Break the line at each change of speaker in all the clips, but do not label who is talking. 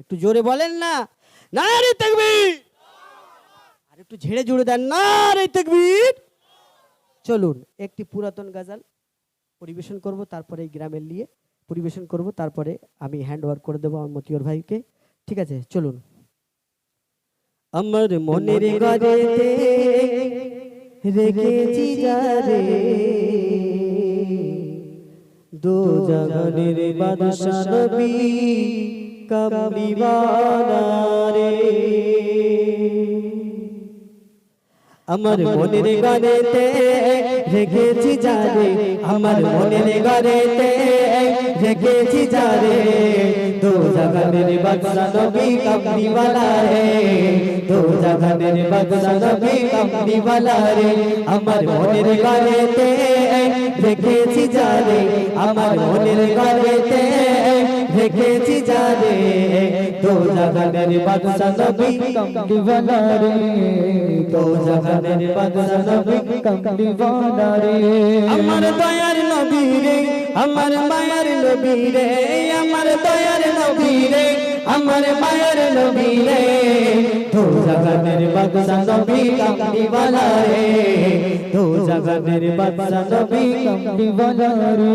একটু জোরে বলেন না। না রে তাকবীর। আর একটু ঝেড়ে জুড়ে দেন না রে তাকবীর। চলুন একটি পুরাতন গাজাল পরিবেশন করব তারপরে এই গ্রামের নিয়ে পরিবেশন করব তারপরে আমি হ্যান্ড ওভার করে দেবো আমার মতিয়র ভাইকে। ঠিক আছে চলুন। আমার মনের গড়েতে রেখেছি যারে দো জাগানের বাদশা নবী কামলিওয়ালা রে আমার মনের গানেতে রেখেছি যারে আমার মনের গানেতে রেখেছি যারে দো জাগানের বাদশা নবী কামলিওয়ালা রে দো জাগানের বাদশা নবী কামলিওয়ালা রে আমার মনের গানেতে রেখেছি যারে আমার মনের গানেতে দেখেছি যারে তো জাগানের বাদশা নবী
কমলি বানারে
তো জাগানের বাদশা নবী
কমলি বানারে
আমার দয়ার নবী রে, আমার মায়ার নবী রে, আমার দয়ার নবী রে, আমার মায়ের নবী রে। তো জগতের বাদশা নবী কামলি ওয়ালা রে তো জগতের বাদশা নবী
কামলি ওয়ালা
রে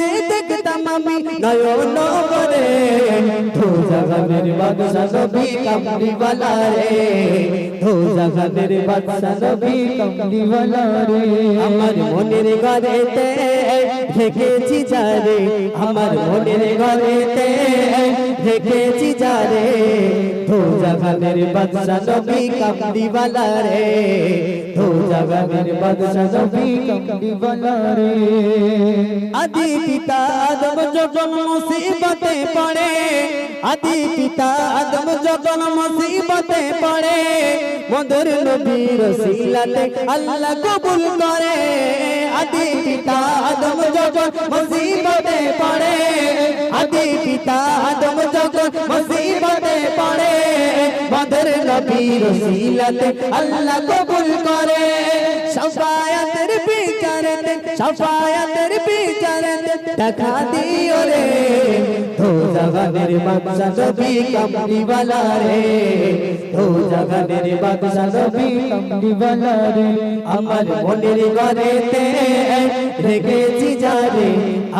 দেখতাম আমি নয়ন করে ধো জাগানের বাদশা নবী কামলিওয়ালা রে ধো জাগানের বাদশা নবী
कमलीवाला रे
আমার মনের ঘরেতে রেখেছি যারে আমার মনের গলেতে। রেখেছি যারে দো জাগানের বাদশা নবী কামদিওয়ালা রে। দো জাগানের বাদশা নবী
কামদিওয়ালা রে।
আদি পিতা আদম যখন মুসিবতে পড়ে, আদি পিতা আদম যখন মুসিবতে পড়ে মধুর নবীর সিলাতে আল্লাহ কবুল করে। আদি পিতা আদম যখন মুসিবতে পড়ে আদি পিতা আদম যখন মুসিবতে পড়ে, বাদর নবীর সিলাতে আল্লাহ কবুল করে। সফায়াতের বিচারেতে সফায়াতের বিচারেতে দেখা দিও রে। তো জগানের বাদশা নবী কামলিওয়ালা রে। তো জগানের বাদশা নবী
কামলিওয়ালা রে।
আমার মনের ঘরেতে রেখেছে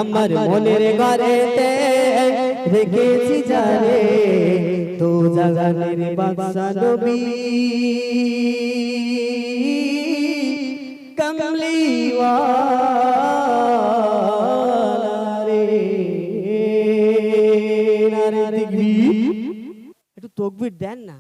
আমার মনের ঘরেতে রেখেছি যারে তো জাগানের বাদশা নবী। একটু তকবির দেন না।